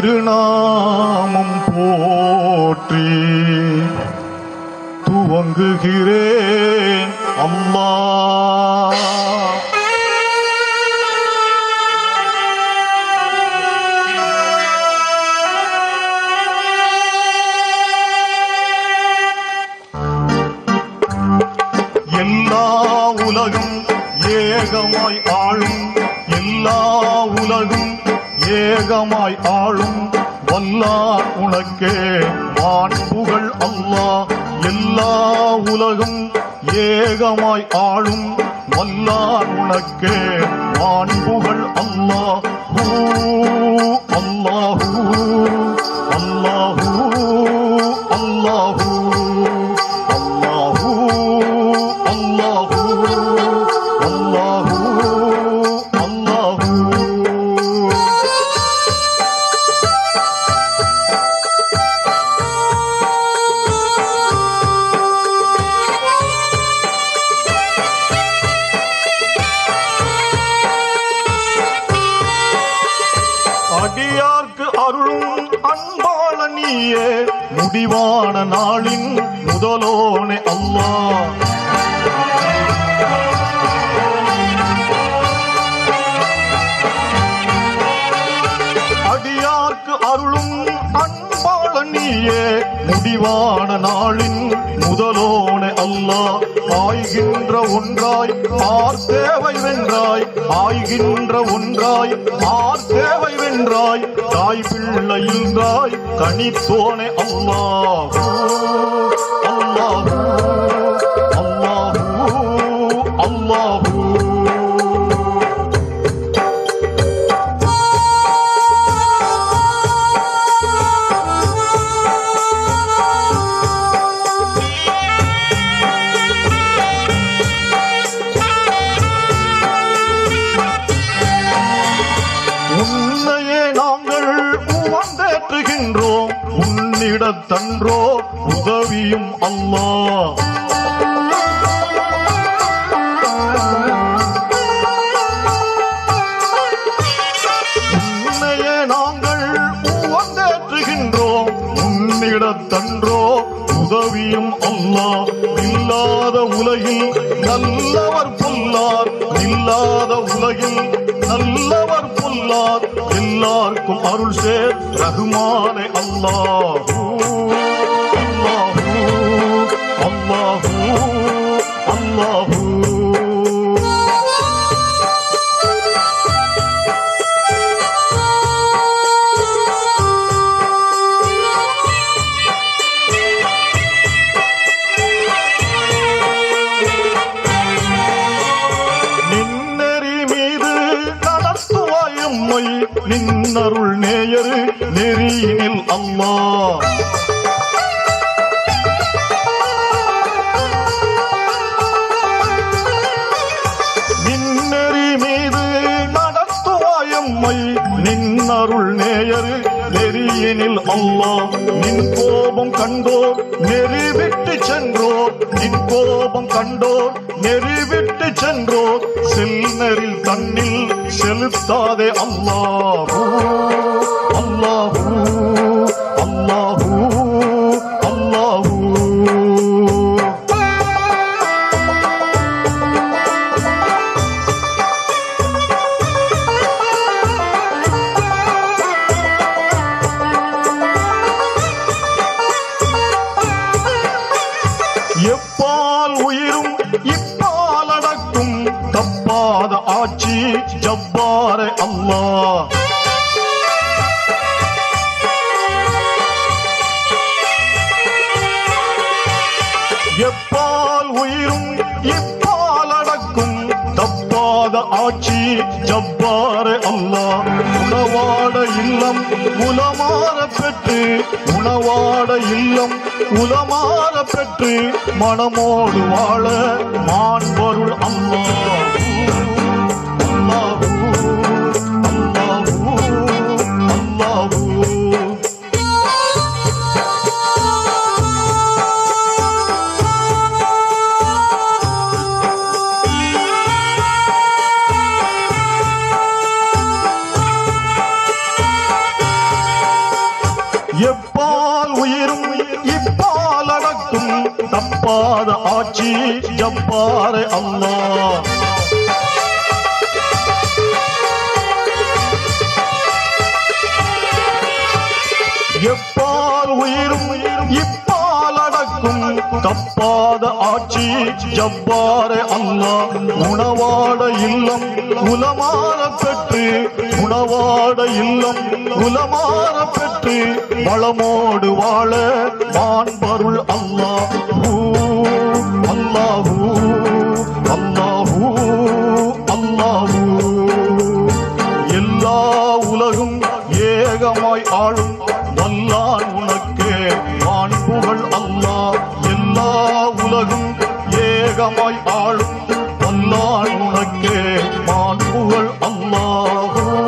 திருநாமம் போற்றி துவங்குகிறேன் அம்மா. ஏகமாய் ஆளும் வல்லா உனக்கே. வான்புகள் அல்லா எல்லா உலகும் ஏகமாய் ஆளும் வல்லா உனக்கே. வான்புகள் அல்லாஹ் ஹூ, அல்லாஹூ அல்லாஹூ அல்லாஹூ அல்லாஹூ அல்லாஹூ. முடிவான நாளின் முதலோனே அல்லா அடியார்க்கு அருளும் நீயே முடிவான நாளின் முதலோனே அல்லாஹ். ஆய்கின்ற ஒன்றாய் ஆர் தேவை வென்றாய். ஆய்கின்ற ஒன்றாய் ஆர் தேவை வென்றாய். தாய் பிள்ளையின்றாய் கனித்தோனே அல்லாஹ் அல்லாஹ். அல்லாஹ் உன்னிட உன்னிடத்தன்றோ உதவியும் அல்லா உன்னையே நாங்கள் உவந்தேற்றுகின்றோம். உன்னிடத்தன்றோ உதவியும் அல்லா இல்லாத உலகில் நல்லவர் பொல்லார் இல்லாத உலகில் நல்லவர் பொல்லார் எல்லாருக்கும் அருள் சேர் ரகுமானே அல்லாஹூ அல்லாஹூ அல்லாஹூ. நின்னருள் நேயரு நெறியினில் அம்மா ஏனில் அல்லா நின் கோபம் கண்டோர் நெறிவிட்டு சென்றோர் நின் கோபம் கண்டோர் நெறிவிட்டு சென்றோர் செல்நரில் தன்னில் செலுத்தாதே அல்லாஹூ அல்லாஹூ. ஆட்சி ஜப்பாரே அல்லா? எப்பால் உயிரும் எப்பால் அடக்கும்? தப்பாத ஆட்சி ஜப்பாரே அல்லா? உணவாட இல்லம் உலமாற பெற்று உணவாட இல்லம் உலமாற பெற்று மனமோடு வாழ மாண்பொருள் அம்மா இப்பால் அடக்கும் தப்பாத ஆட்சி ஜப்பாரே அம்மா. எப்பால் உயிரும் இப்பால் அடக்கும் தப்பாத ஆட்சி ஜப்பார அண்ணா. உணவாட இல்லம் குலமாற பெற்று உணவாட இல்லம் குலமாற பெற்று வளமோடு வாழ மாண்பருள் அல்லாஹ் ஹூ, அல்லாஹூ அல்லாஹூ அல்லாஹூ எல்லா உலகும் ஏகமாய் ஆளும் வல்லான் உலகமாய் ஆளும் வல்லான் உனக்கே. வான்புகள் அல்லாஹூ